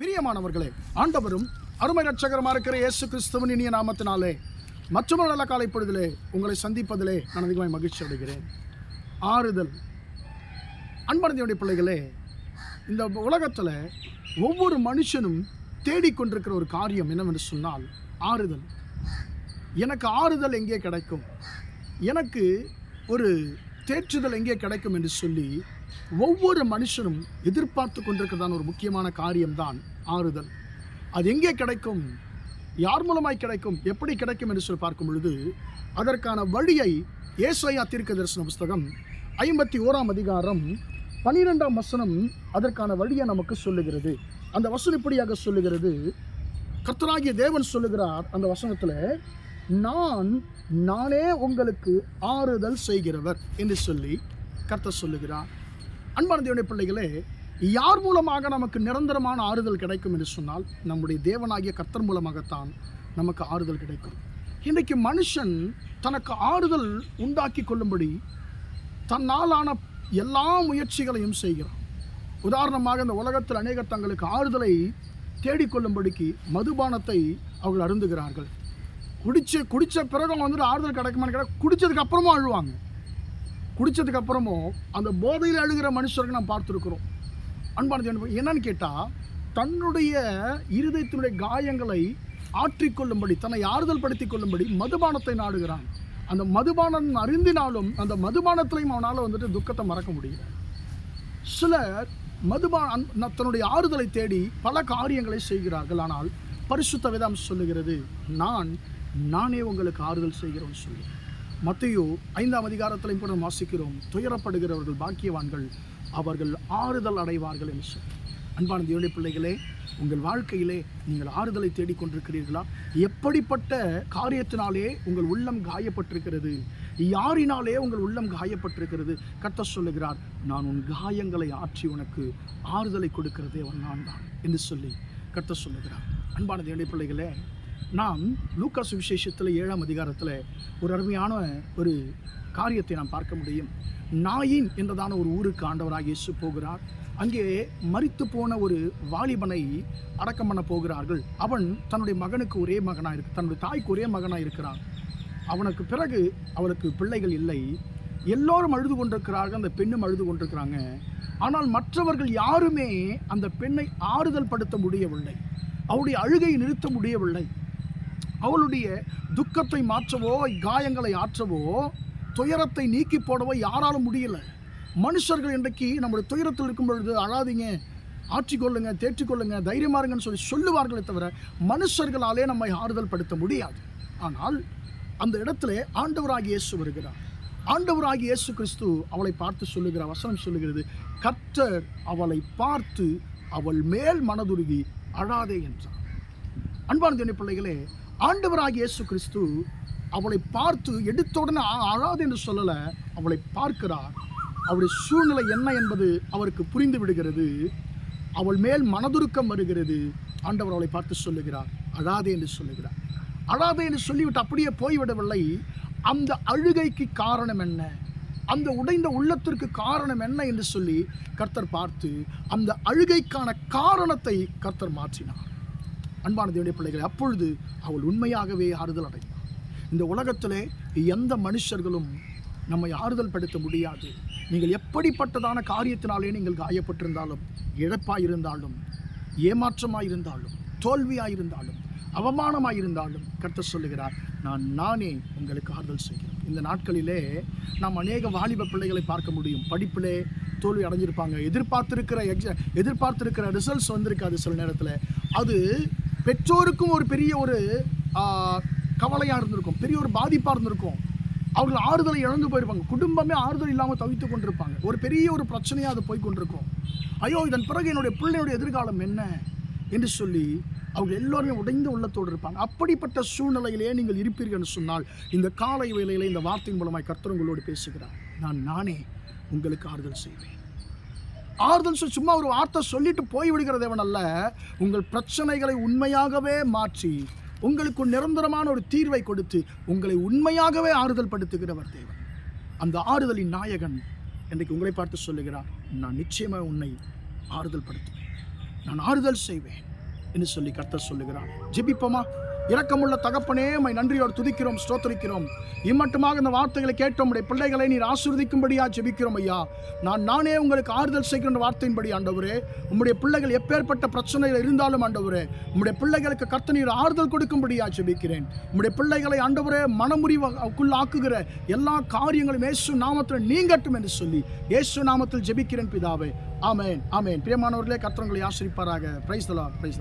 பிரியமானவர்களே ஆண்டவரும் அருமை ரட்சகரமாக இருக்கிற இயேசு கிறிஸ்துவின் இனிய நாமத்தினாலே மற்றொரு நல்ல காலை பொழுதிலே உங்களை சந்திப்பதிலே நான் அதிகமாக மகிழ்ச்சி அடைகிறேன். ஆறுதல். அன்பனதியுடைய பிள்ளைகளே இந்த உலகத்தில் ஒவ்வொரு மனுஷனும் தேடிக்கொண்டிருக்கிற ஒரு காரியம் என்னவென்று சொன்னால் ஆறுதல். எனக்கு ஆறுதல் எங்கே கிடைக்கும்? எனக்கு ஒரு தேற்றுதல் எங்கே கிடைக்கும் என்று சொல்லி ஒவ்வொரு மனுஷனும் எதிர்பார்த்து கொண்டிருக்கிறதான ஒரு முக்கியமான காரியம்தான் ஆறுதல். அது எங்கே கிடைக்கும்? யார் மூலமாய் கிடைக்கும்? எப்படி கிடைக்கும் என்று சொல்லி பார்க்கும் பொழுது அதற்கான வழியை ஏசாயா தீர்க்க தரிசன புஸ்தகம் ஐம்பத்தி ஓராம் அதிகாரம் பனிரெண்டாம் வசனம் அதற்கான வழியை நமக்கு சொல்லுகிறது. அந்த வசனம் இப்படியாக சொல்லுகிறது. கர்த்தராகிய தேவன் சொல்லுகிறார் அந்த வசனத்தில் நான் நானே உங்களுக்கு ஆறுதல் செய்கிறவர் என்று சொல்லி கர்த்தர் சொல்லுகிறார். அன்பான பிள்ளைகளே யார் மூலமாக நமக்கு நிரந்தரமான ஆறுதல் கிடைக்கும் என்று சொன்னால் நம்முடைய தேவனாகிய கர்த்தர் மூலமாகத்தான் நமக்கு ஆறுதல் கிடைக்கும். இன்றைக்கு மனுஷன் தனக்கு ஆறுதல் உண்டாக்கி கொள்ளும்படி தன்னாலான எல்லா முயற்சிகளையும் செய்கிறான். உதாரணமாக இந்த உலகத்தில் அநேகர் தங்களுக்கு ஆறுதலை தேடிக்கொள்ளும்படிக்கு மதுபானத்தை அவர்கள் அருந்துகிறார்கள். குடிச்சு குடித்த பிறகு அவங்க வந்துட்டு ஆறுதல் கிடைக்குமான்னு கேட்டால் குடித்ததுக்கு அப்புறமும் அழுவாங்க. குடித்ததுக்கு அப்புறமும் அந்த போதையில் அழுகிற மனுஷருக்கு நாம் பார்த்துருக்குறோம். அன்பானது என்னன்னு கேட்டால் தன்னுடைய இருதயத்தினுடைய காயங்களை ஆற்றிக்கொள்ளும்படி தன்னை ஆறுதல் படுத்தி கொள்ளும்படி மதுபானத்தை நாடுகிறான். அந்த மதுபானம் அறிந்தினாலும் அந்த மதுபானத்திலையும் அவனால் வந்துட்டு துக்கத்தை மறக்க முடியல. சிலர் மதுபான தன்னுடைய ஆறுதலை தேடி பல காரியங்களை செய்கிறார்கள். ஆனால் பரிசுத்த வேதம் சொல்லுகிறது நான் நானே உங்களுக்கு ஆறுதல் செய்கிறோன்னு சொல்லி மத்தையோ ஐந்தாம் அதிகாரத்திலையும் கூட வாசிக்கிறோம் துயரப்படுகிறவர்கள் பாக்கியவான்கள் அவர்கள் ஆறுதல் அடைவார்கள் என்று சொல்லி அன்பான தேவடைய பிள்ளைகளே உங்கள் வாழ்க்கையிலே நீங்கள் ஆறுதலை தேடிக்கொண்டிருக்கிறீர்களா எப்படிப்பட்ட காரியத்தினாலே உங்கள் உள்ளம் காயப்பட்டிருக்கிறது? யாரினாலே உங்கள் உள்ளம் காயப்பட்டிருக்கிறது? கத்த சொல்லுகிறார் நான் உன் காயங்களை ஆற்றி உனக்கு ஆறுதலை கொடுக்கிற தேவன் நான் தான் என்று சொல்லி கத்த சொல்லுகிறார். அன்பான தேவடைய பிள்ளைகளே நாம் லூக்கா விசேஷத்தில் ஏழாம் அதிகாரத்தில் ஒரு அருமையான ஒரு காரியத்தை நாம் பார்க்க முடியும். நாயின் என்றதான ஒரு ஊருக்கு ஆண்டவராக இயேசு போகிறார். அங்கே மறித்து போன ஒரு வாலிபனை அடக்கம் பண்ண போகிறார்கள். அவன் தன்னுடைய மகனுக்கு ஒரே மகனாக இருக்கு தன்னுடைய தாய்க்கு ஒரே மகனாக இருக்கிறான். அவனுக்கு பிறகு அவளுக்கு பிள்ளைகள் இல்லை. எல்லோரும் அழுது கொண்டிருக்கிறார்கள் அந்த பெண்ணும் அழுது கொண்டிருக்கிறாங்க. ஆனால் மற்றவர்கள் யாருமே அந்த பெண்ணை ஆறுதல் படுத்த முடியவில்லை. அவளுடைய அழுகையை நிறுத்த முடியவில்லை. அவளுடைய துக்கத்தை மாற்றவோ காயங்களை ஆற்றவோ துயரத்தை நீக்கி போடவோ யாராலும் முடியல. மனுஷர்கள் இன்றைக்கு நம்முடைய துயரத்தில் இருக்கும் பொழுது அழாதீங்க. ஆற்றிக்கொள்ளுங்க தேற்றிக்கொள்ளுங்க தைரியமா இருங்கன்னு சொல்லி சொல்லுவார்களே தவிர மனுஷர்களாலே நம்மை ஆறுதல் படுத்த முடியாது. ஆனால் அந்த இடத்துல ஆண்டவராகி இயேசு வருகிறார். ஆண்டவராகி இயேசு கிறிஸ்து அவளை பார்த்து சொல்லுகிற வசனம் சொல்லுகிறது கர்த்தர் அவளை பார்த்து அவள் மேல் மனதுருகி அழாதே என்றார். அன்பான தேவனுடைய பிள்ளைகளே ஆண்டவராகிய இயேசு கிறிஸ்து அவளை பார்த்து எடுத்த உடனே அழாது என்று சொல்லலை அவளை பார்க்கிறார். அவளுடைய சூழ்நிலை என்ன என்பது அவருக்கு புரிந்து விடுகிறது. அவள் மேல் மனதுருக்கம் வருகிறது. ஆண்டவர் அவளை பார்த்து சொல்லுகிறார் அழாதே என்று சொல்லுகிறார். அழாதே என்று சொல்லிவிட்டு அப்படியே போய்விடவில்லை. அந்த அழுகைக்கு காரணம் என்ன? அந்த உடைந்த உள்ளத்திற்கு காரணம் என்ன என்று சொல்லி கர்த்தர் பார்த்து அந்த அழுகைக்கான காரணத்தை கர்த்தர் மாற்றினார். அன்பான தேவனுடைய பிள்ளைகளை அப்பொழுது அவள் உண்மையாகவே ஆறுதல் அடைந்தாள். இந்த உலகத்திலே எந்த மனுஷர்களும் நம்மை ஆறுதல் படுத்த முடியாது. நீங்கள் எப்படிப்பட்டதான காரியத்தினாலே நீங்கள் காயப்பட்டிருந்தாலும் இழப்பாயிருந்தாலும் ஏமாற்றமாயிருந்தாலும் தோல்வியாயிருந்தாலும் இருந்தாலும் தோல்வியாய் இருந்தாலும் சொல்லுகிறார் நான் நானே உங்களுக்கு ஆறுதல் செய்கிறேன். இந்த நாட்களிலே நாம் அநேக வாலிப பிள்ளைகளை பார்க்க முடியும். படிப்பிலே தோல்வி அடைஞ்சிருப்பாங்க. எதிர்பார்த்திருக்கிற எக்ஸ எதிர்பார்த்திருக்கிற ரிசல்ட்ஸ் வந்திருக்காது சில நேரத்தில். அது பெற்றோருக்கும் ஒரு பெரிய ஒரு கவலையாக இருந்திருக்கும். பெரிய ஒரு பாதிப்பாக இருந்திருக்கும். அவர்கள் ஆறுதலை இழந்து போயிருப்பாங்க. குடும்பமே ஆறுதல் இல்லாமல் தவித்து கொண்டிருப்பாங்க. ஒரு பெரிய ஒரு பிரச்சனையாக அது போய் கொண்டிருக்கும். ஐயோ இதன் பிறகு என்னுடைய பிள்ளையுடைய எதிர்காலம் என்ன? என்று சொல்லி அவங்க எல்லோருமே உடைந்த உள்ளத்தோடு இருப்பாங்க. அப்படிப்பட்ட சூழ்நிலையிலே நீங்கள் இருப்பீர்கள் சொன்னால் இந்த காலை வேளையிலே இந்த வார்த்தையின் மூலமாய் கர்த்தர் உங்களோடு பேசுகிறார். நான் நானே உங்களுக்கு ஆறுதல் செய்வேன். ஆறுதல் சொல்லி சும்மா ஒரு வார்த்தை சொல்லிட்டு போய் விடுகிற தேவன் அல்ல. உங்கள் பிரச்சனைகளை உண்மையாகவே மாற்றி உங்களுக்கு நிரந்தரமான ஒரு தீர்வை கொடுத்து உங்களை உண்மையாகவே ஆறுதல் படுத்துகிறவர் தேவன். அந்த ஆறுதலின் நாயகன் இன்றைக்கு உங்களை பார்த்து சொல்லுகிறார் நான் நிச்சயமாக உன்னை ஆறுதல் படுத்துவேன். நான் ஆறுதல் செய்வேன் என்று சொல்லி கர்த்தர் சொல்லுகிறார். ஜெபிப்போமா? இரக்கமுள்ள தகப்பனே உம்மை நன்றியோடு துதிக்கிறோம் ஸ்தோத்தரிக்கிறோம். இம்மட்டுமாக இந்த வார்த்தைகளை கேட்டோம் உடைய பிள்ளைகளை நீர் ஆசிர்வதிக்கும்படியா ஜெபிக்கிறோம் ஐயா. நான் நானே உங்களுக்கு ஆறுதல் செய்கின்ற வார்த்தையின்படி ஆண்டவரே. உம்முடைய பிள்ளைகள் எப்பேற்பட்ட பிரச்சனைகள் இருந்தாலும் ஆண்டவரே உம்முடைய பிள்ளைகளுக்கு கர்த்த நீர் ஆறுதல் கொடுக்கும்படியா ஜெபிக்கிறேன். உம்முடைய பிள்ளைகளை ஆண்டவரே மனமுறிவுக்குள் ஆக்குகிற எல்லா காரியங்களும் இயேசு நாமத்தில் நீங்கட்டும் என்று சொல்லி இயேசு நாமத்தில் ஜெபிக்கிறேன் பிதாவே. ஆமேன் ஆமேன். பிரியமானவர்களே கர்த்தர் ஆசிரிப்பாராக பிரைஸ் தலா பிரைஸ்